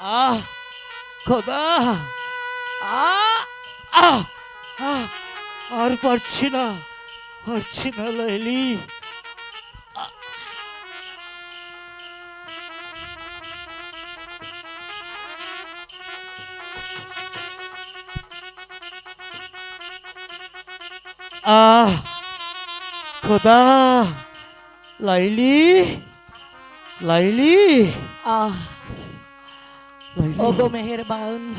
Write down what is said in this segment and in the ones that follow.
আহ খোদা আহ আহ আহ, আর পারছি না পারছি না লাইলি আহ। আহ খোদা লাইলি লাইলি আহ ওগো মেহেরবান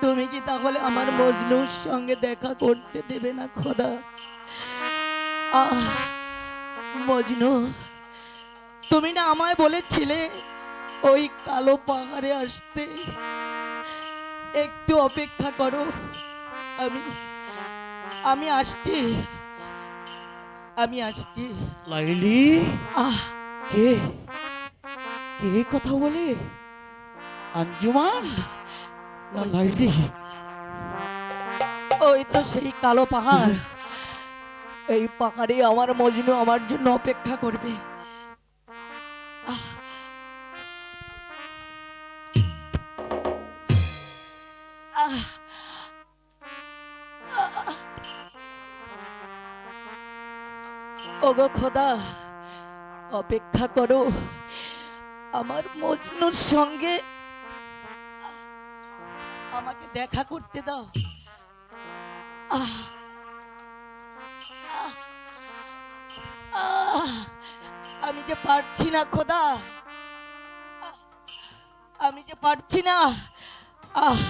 তুমি কি তাহলে আমার মজলুর সঙ্গে দেখা করতে দেবে না খোদা? আহ মজনু তুমি না আমায় বলেছিলে ওই কালো পাহাড়ে আসতে। একটু অপেক্ষা করো আমি আমি আসছি আমি আসছি। লাইলি? আহ। কে? কে কথা বলে? আঞ্জুমান? লাইলি ওই তো সেই কালো পাহাড়। এই পাহাড়ে আমার মজনু আমার জন্য অপেক্ষা করবে। ওগো খোদা অপেক্ষা করো। আমার মজনুর সঙ্গে আমাকে দেখা করতে দাও। আমি যে পারছি না খোদা। আমি যে পারছি না। আহ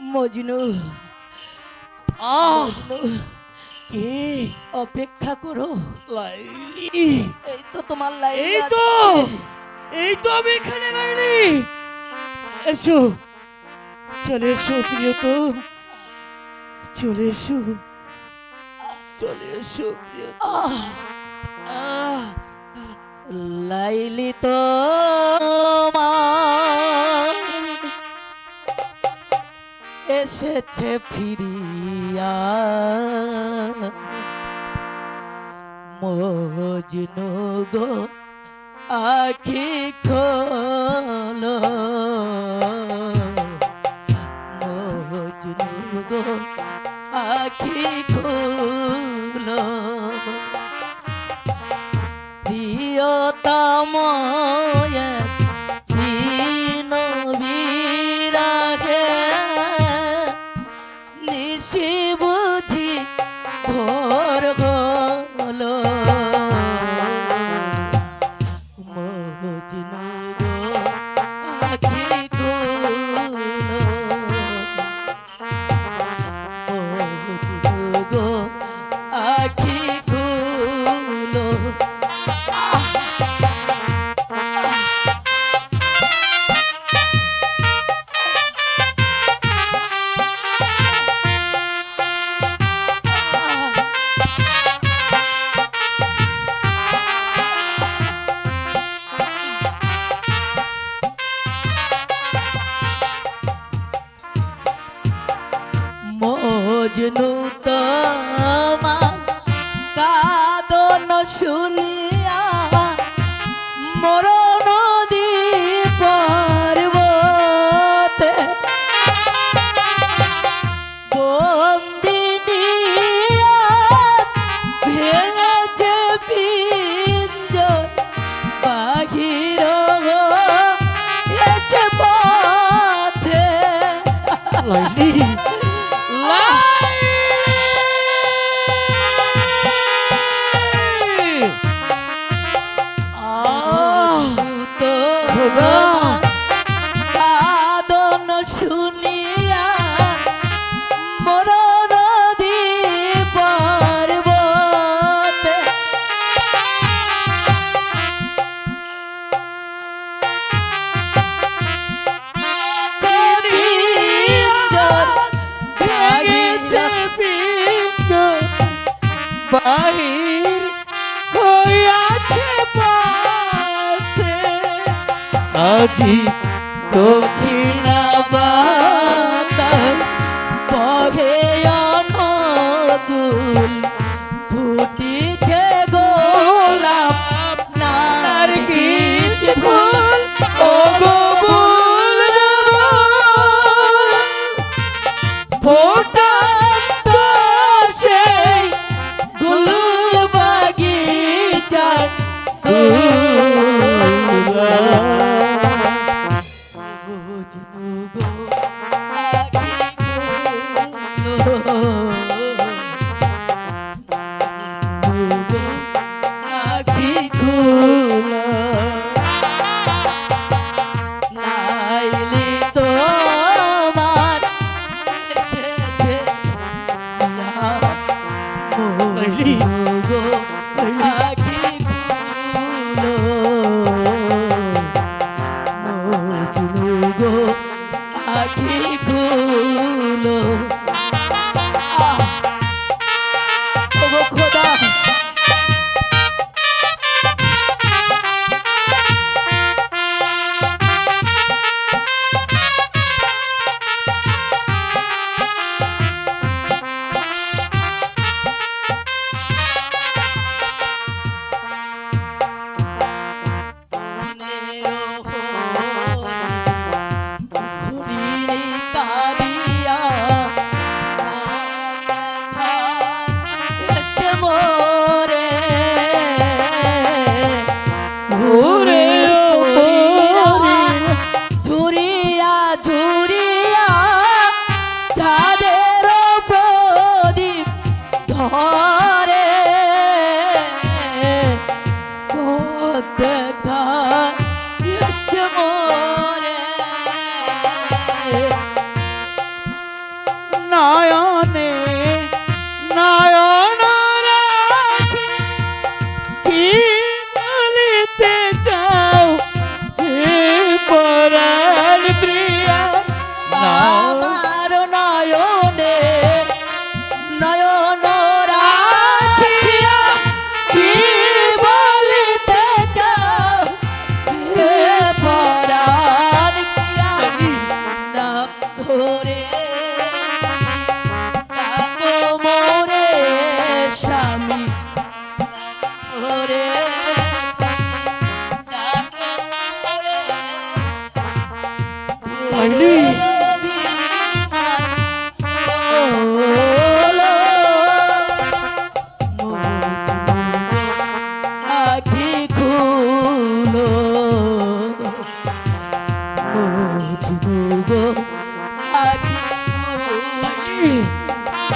মজনু। আহ। মজনু। কে অপেক্ষা করো। লাইলি এই তো তোমার লাইন এই তো এই তো আমি এখানে লাইলি এসো চলে এসো প্রিয় তো চলে এসো চলে এসো লাইলি তো এসেছে ফিরিয়া। মজনু গো আখি খোলো the আজি দক্ষিণা বা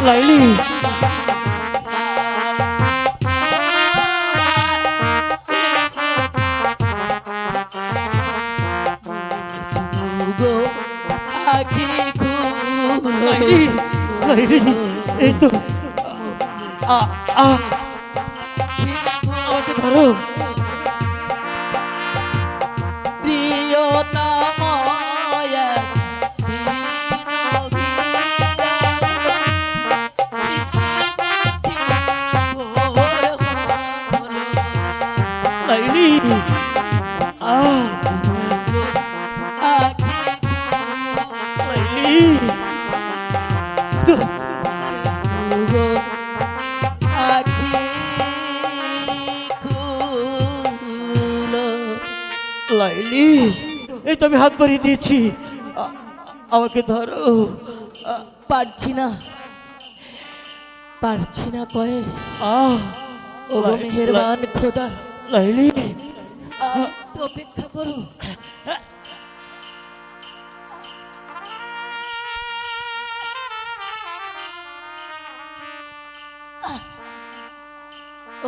লাইলি লাইলি এই তো মাইলি এই তো আমি হাত বাড়িয়ে দিয়েছি। আমাকে ধরো। পারছি না। পারছি না কয়েস ও খোদা। লাইলি। অপেক্ষা করো।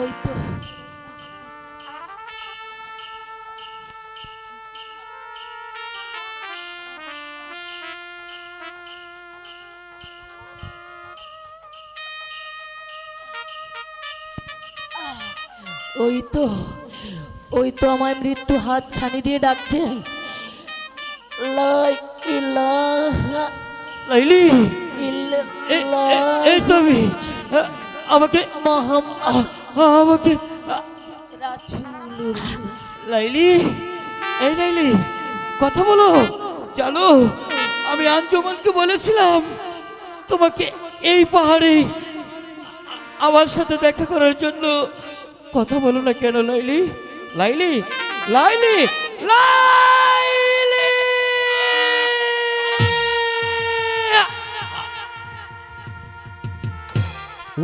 ওই তো। ওই তো ওই তো আমায় মৃত্যু হাত ছানি দিয়ে ডাকছে। লাইলি! এ- এ- ইল্লাল্লাহ এই তো আমি আমাকে আমাকে লাইলি! এই লাইলি কথা বলো। জানো আমি আঞ্জুমানকে বলেছিলাম তোমাকে এই পাহাড়ে আমার সাথে দেখা করার জন্য কথা বলো না কেন, লাইলি? লাইলি? লাইলি? লাইলি!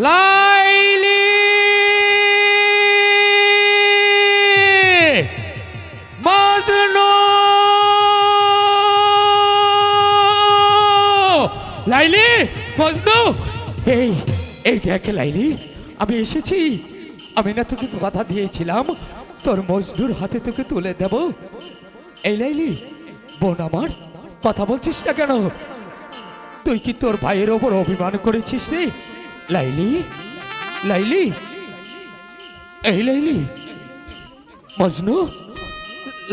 লাইলি! মাজনু লাইলি মজনু এই এই দেখ লাইলি? আমি এসেছি। আমি না তোকে কথা দিয়েছিলাম। তোর মজদুর হাতে তোকে তুলে দেব। এই লাইলি, বোন আমার, কথা বলছিস না কেন? তুই কি তোর ভাইয়ের ওপর অভিমান করেছিস রে? লাইলি লাইলি, এই লাইলি, মজনু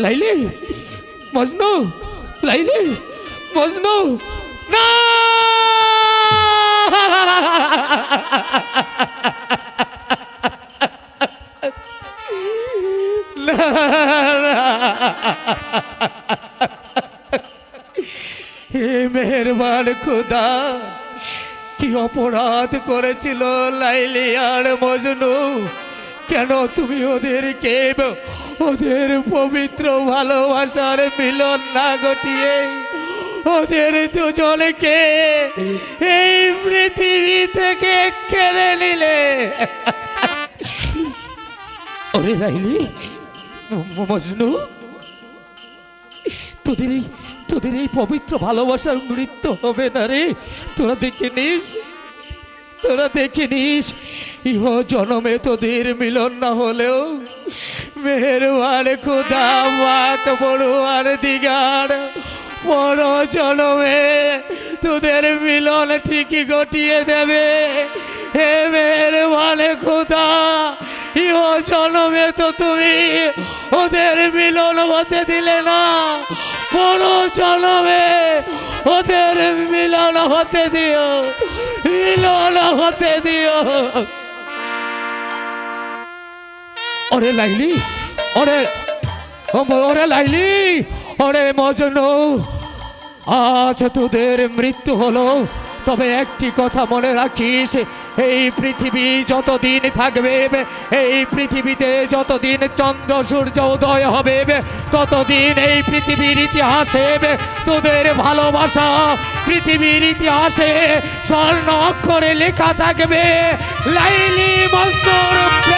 লাইলি মজনু লাইলি, মজনু, না! অপরাধ করেছিল লাইলি আর মজনু। কেন তুমি ওদের ওদেরকে ওদের পবিত্র ভালোবাসার মিলন না ঘটিয়ে ওদের দুজনকে এই পৃথিবী থেকে কেড়ে নিলে? ওরে লাইলি, ম- মজনু, তোদের এই তোদের এই পবিত্র ভালোবাসার মৃত্যু হবে না রে? তোরা দেখে নিস। তোরা দেখে নিস, ইহ জনমে তোদের মিলন না হলেও। মেহেরবান খুদা মাত বড়ুয়ার দিগার। বড় জনমে তোদের মিলন ঠিকই ঘটিয়ে দেবে। হে মেহেরবান খুদা, ইহ জনমে তো তুমি ওদের মিলন হতে দিলে না। বড় জনমে ওদের মিলন হতে দিও। মিলন হতে দিও। ওরে লাইলি, ওরে ওরে লাইলি, ওরে মজনু, আজ তোদের মৃত্যু হলো, তবে একটি কথা মনে রাখিস এই পৃথিবী যতদিন থাকবে, এই পৃথিবীতে যতদিন চন্দ্র, সূর্য, উদয় হবে, ততদিন এই পৃথিবীর ইতিহাসে তোদের ভালোবাসা পৃথিবীর ইতিহাসে স্বর্ণ অক্ষরে লেখা থাকবে। লাইলি মজনুর